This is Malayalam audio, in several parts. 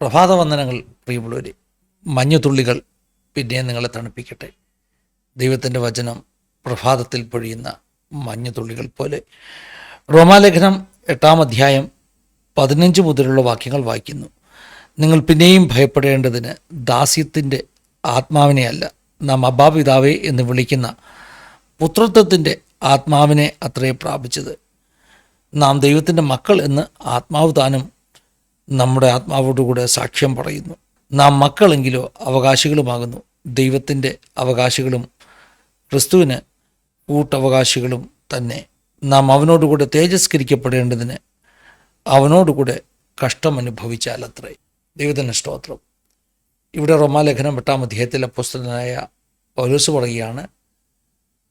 പ്രഭാതവന്ദനങ്ങൾ പ്രിയമുള്ളവർ മഞ്ഞുതുള്ളികൾ പിന്നെ നിങ്ങളെ തണുപ്പിക്കട്ടെ. ദൈവത്തിന്റെ വചനം പ്രഭാതത്തിൽ പൊഴിയുന്ന മഞ്ഞുതുള്ളികൾ പോലെ. റോമാലേഖനം എട്ടാം അധ്യായം പതിനഞ്ച് മുതലുള്ള വാക്യങ്ങൾ വായിക്കുന്നു. നിങ്ങൾ പിന്നെയും ഭയപ്പെടേണ്ടതിന് ദാസ്യത്തിന്റെ ആത്മാവിനെയല്ല നാം അബാപിതാവേ എന്ന് വിളിക്കുന്ന പുത്രത്വത്തിന്റെ ആത്മാവിനെ അത്രേ പ്രാപിച്ചത്. നാം ദൈവത്തിന്റെ മക്കൾ എന്ന് ആത്മാവ് താനും നമ്മുടെ ആത്മാവോടുകൂടെ സാക്ഷ്യം പറയുന്നു. നാം മക്കളെങ്കിലോ അവകാശികളുമാകുന്നു. ദൈവത്തിന്റെ അവകാശികളും ക്രിസ്തുവിന് കൂട്ടവകാശികളും തന്നെ. നാം അവനോടുകൂടെ തേജസ്കരിക്കപ്പെടേണ്ടതിന് അവനോടുകൂടെ കഷ്ടം അനുഭവിച്ചാലത്രേ ദൈവത്തിന്റെ സ്തോത്രം. ഇവിടെ റോമാലേഖനം എട്ടാം അധ്യായത്തിലെ പുസ്തകനായ പൗലോസ് പറയുകയാണ്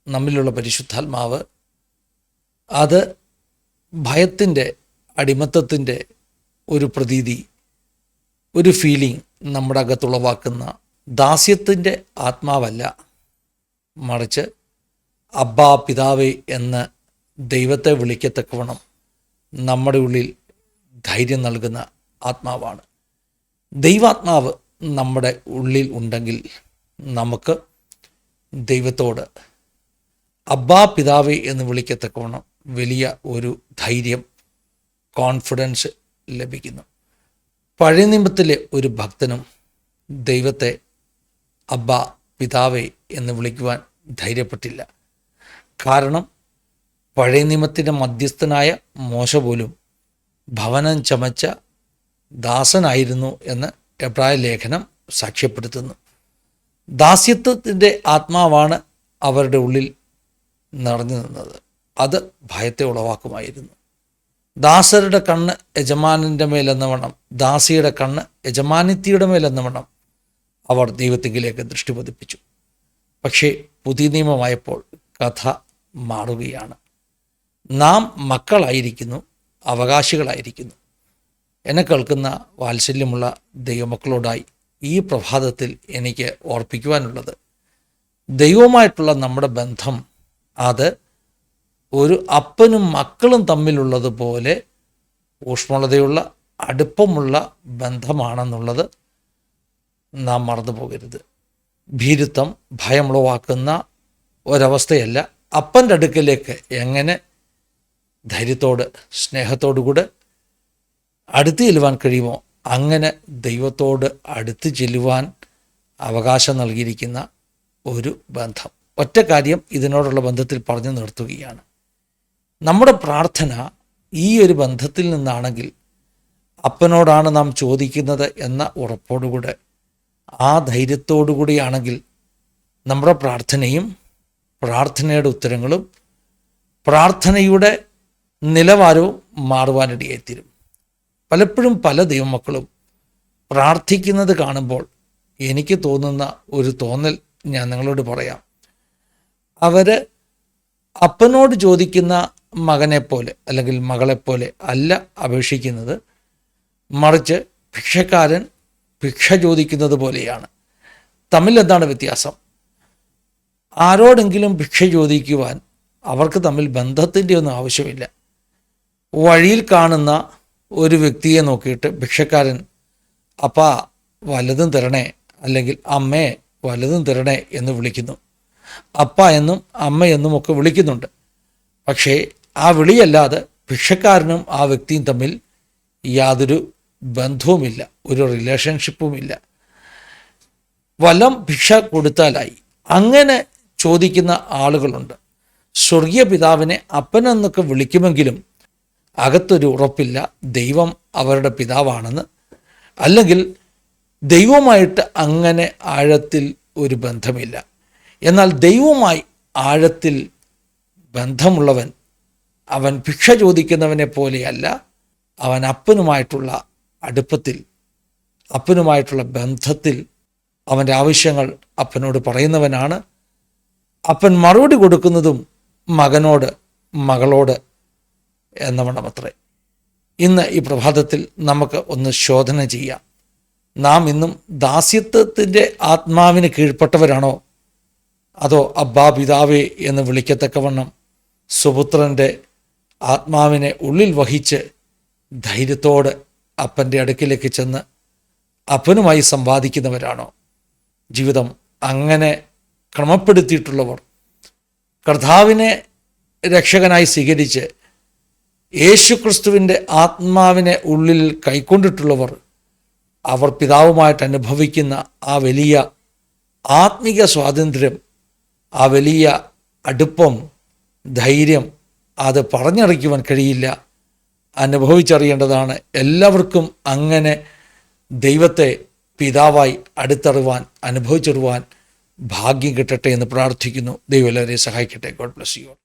നമ്മിലുള്ള പരിശുദ്ധാത്മാവ് അത് ഭയത്തിന്റെ അടിമത്തത്തിന്റെ ഒരു പ്രതീതി ഒരു ഫീലിംഗ് നമ്മുടെ അകത്തുളവാക്കുന്ന ദാസ്യത്തിന്റെ ആത്മാവല്ല. മറിച്ച് അബ്ബാ പിതാവേ എന്ന് ദൈവത്തെ വിളിക്കത്തക്കവണ്ണം നമ്മുടെ ഉള്ളിൽ ധൈര്യം നൽകുന്ന ആത്മാവാണ്. ദൈവാത്മാവ് നമ്മുടെ ഉള്ളിൽ ഉണ്ടെങ്കിൽ നമുക്ക് ദൈവത്തോട് അബ്ബാ പിതാവേ എന്ന് വിളിക്കത്തക്കവണ്ണം വലിയ ഒരു ധൈര്യം കോൺഫിഡൻസ് ലഭിക്കുന്നു. പഴയ നിയമത്തിലെ ഒരു ഭക്തനും ദൈവത്തെ അബ്ബ പിതാവേ എന്ന് വിളിക്കുവാൻ ധൈര്യപ്പെട്ടില്ല. കാരണം പഴയ നിയമത്തിന്റെ മധ്യസ്ഥനായ മോശ പോലും ഭവനം ചമച്ച ദാസനായിരുന്നു എന്ന് എബ്രായ ലേഖനം സാക്ഷ്യപ്പെടുത്തുന്നു. ദാസ്യത്വത്തിന്റെ ആത്മാവാണ് അവരുടെ ഉള്ളിൽ നിറഞ്ഞു നിന്നത്. അത് ഭയത്തെ ഉളവാക്കുമായിരുന്നു. ദാസരുടെ കണ്ണ് യജമാനന്റെ മേലെന്ന വണ്ണം ദാസിയുടെ കണ്ണ് യജമാനിത്തിയുടെ മേലെന്ന വണ്ണം അവർ ദൈവത്തിങ്കിലേക്ക് ദൃഷ്ടി പതിപ്പിച്ചു. പക്ഷേ പുതിയ നിയമമായപ്പോൾ കഥ മാറുകയാണ്. നാം മക്കളായിരിക്കുന്നു അവകാശികളായിരിക്കുന്നു. എന്നെ കേൾക്കുന്ന വാത്സല്യമുള്ള ദൈവമക്കളോടായി ഈ പ്രഭാതത്തിൽ എനിക്ക് ഓർപ്പിക്കുവാനുള്ളത്. ദൈവവുമായിട്ടുള്ള നമ്മുടെ ബന്ധം അത് ഒരു അപ്പനും മക്കളും തമ്മിലുള്ളതുപോലെ ഊഷ്മളതയുള്ള അടുപ്പമുള്ള ബന്ധമാണെന്നുള്ളത് നാം മറന്നു പോകരുത്. ഭീരുത്വം ഭയമുളവാക്കുന്ന ഒരവസ്ഥയല്ല. അപ്പന്റെ അടുക്കലേക്ക് എങ്ങനെ ധൈര്യത്തോട് സ്നേഹത്തോടുകൂടെ അടുത്ത് ചെല്ലുവാൻ കഴിയുമോ? അങ്ങനെ ദൈവത്തോട് അടുത്ത് ചെല്ലുവാൻ അവകാശം നൽകിയിരിക്കുന്ന ഒരു ബന്ധം. ഒറ്റ കാര്യം ഇതിനോടുള്ള ബന്ധത്തിൽ പറഞ്ഞു നിർത്തുകയാണ്. നമ്മുടെ പ്രാർത്ഥന ഈ ഒരു ബന്ധത്തിൽ നിന്നാണെങ്കിൽ അപ്പനോടാണ് നാം ചോദിക്കുന്നത് എന്ന ഉറപ്പോടുകൂടെ ആ ധൈര്യത്തോടുകൂടിയാണെങ്കിൽ നമ്മുടെ പ്രാർത്ഥനയും പ്രാർത്ഥനയുടെ ഉത്തരങ്ങളും പ്രാർത്ഥനയുടെ നിലവാരവും മാറുവാനിടയായിത്തീരും. പലപ്പോഴും പല ദൈവമക്കളും പ്രാർത്ഥിക്കുന്നത് കാണുമ്പോൾ എനിക്ക് തോന്നുന്ന ഒരു തോന്നൽ ഞാൻ നിങ്ങളോട് പറയാം. അവർ അപ്പനോട് ചോദിക്കുന്ന മകനെപ്പോലെ അല്ലെങ്കിൽ മകളെപ്പോലെ അല്ല അപേക്ഷിക്കുന്നത്. മറിച്ച് ഭിക്ഷക്കാരൻ ഭിക്ഷ ചോദിക്കുന്നത് പോലെയാണ്. തമ്മിൽ എന്താണ് വ്യത്യാസം? ആരോടെങ്കിലും ഭിക്ഷ ചോദിക്കുവാൻ അവർക്ക് തമ്മിൽ ബന്ധത്തിന്റെ ഒന്നും ആവശ്യമില്ല. വഴിയിൽ കാണുന്ന ഒരു വ്യക്തിയെ നോക്കിയിട്ട് ഭിക്ഷക്കാരൻ അപ്പ വലതും തരണേ അല്ലെങ്കിൽ അമ്മേ വലതും തരണേ എന്ന് വിളിക്കുന്നു. അപ്പ എന്നും അമ്മ എന്നും ഒക്കെ വിളിക്കുന്നുണ്ട്. പക്ഷേ ആ വിളിയല്ലാതെ ഭിക്ഷക്കാരനും ആ വ്യക്തിയും തമ്മിൽ യാതൊരു ബന്ധവുമില്ല ഒരു റിലേഷൻഷിപ്പുമില്ല വലം ഭിക്ഷ കൊടുത്താലായി. അങ്ങനെ ചോദിക്കുന്ന ആളുകളുണ്ട്. സ്വർഗീയ പിതാവിനെ അപ്പനെന്നൊക്കെ വിളിക്കുമെങ്കിലും അകത്തൊരു ഉറപ്പില്ല ദൈവം അവരുടെ പിതാവാണെന്ന്. അല്ലെങ്കിൽ ദൈവമായിട്ട് അങ്ങനെ ആഴത്തിൽ ഒരു ബന്ധമില്ല. എന്നാൽ ദൈവവുമായി ആഴത്തിൽ ബന്ധമുള്ളവൻ അവൻ ഭിക്ഷ ചോദിക്കുന്നവനെ പോലെയല്ല അവൻ അപ്പനുമായിട്ടുള്ള അടുപ്പത്തിൽ അപ്പനുമായിട്ടുള്ള ബന്ധത്തിൽ അവന്റെ ആവശ്യങ്ങൾ അപ്പനോട് പറയുന്നവനാണ്. അപ്പൻ മറുപടി കൊടുക്കുന്നതും മകനോട് മകളോട് എന്നവണ്ണം അത്രേ ഇന്ന് ഈ പ്രഭാതത്തിൽ നമുക്ക് ഒന്ന് ശോധന ചെയ്യാം. നാം ഇന്നും ദാസ്യത്വത്തിന്റെ ആത്മാവിന് കീഴ്പ്പെട്ടവരാണോ? അതോ അബ്ബാ പിതാവേ എന്ന് വിളിക്കത്തക്കവണ്ണം സുപുത്രന്റെ ആത്മാവിനെ ഉള്ളിൽ വഹിച്ച് ധൈര്യത്തോട് അപ്പന്റെ അടുക്കിലേക്ക് ചെന്ന് അപ്പനുമായി സമ്പാദിക്കുന്നവരാണോ ജീവിതം അങ്ങനെ ക്രമപ്പെടുത്തിയിട്ടുള്ളവർ. കർത്താവിനെ രക്ഷകനായി സ്വീകരിച്ച് യേശുക്രിസ്തുവിന്റെ ആത്മാവിനെ ഉള്ളിൽ കൈക്കൊണ്ടിട്ടുള്ളവർ അവർ പിതാവുമായിട്ട് അനുഭവിക്കുന്ന ആ വലിയ ആത്മീക സ്വാതന്ത്ര്യം ആ വലിയ അടുപ്പം ധൈര്യം അത് പറഞ്ഞറിയിക്കുവാൻ കഴിയില്ല. അനുഭവിച്ചറിയേണ്ടതാണ്. എല്ലാവർക്കും അങ്ങനെ ദൈവത്തെ പിതാവായി അടുത്തറിവാൻ അനുഭവിച്ചറിവാൻ ഭാഗ്യം കിട്ടട്ടെ എന്ന് പ്രാർത്ഥിക്കുന്നു. ദൈവം എല്ലാവരെയും സഹായിക്കട്ടെ. God bless you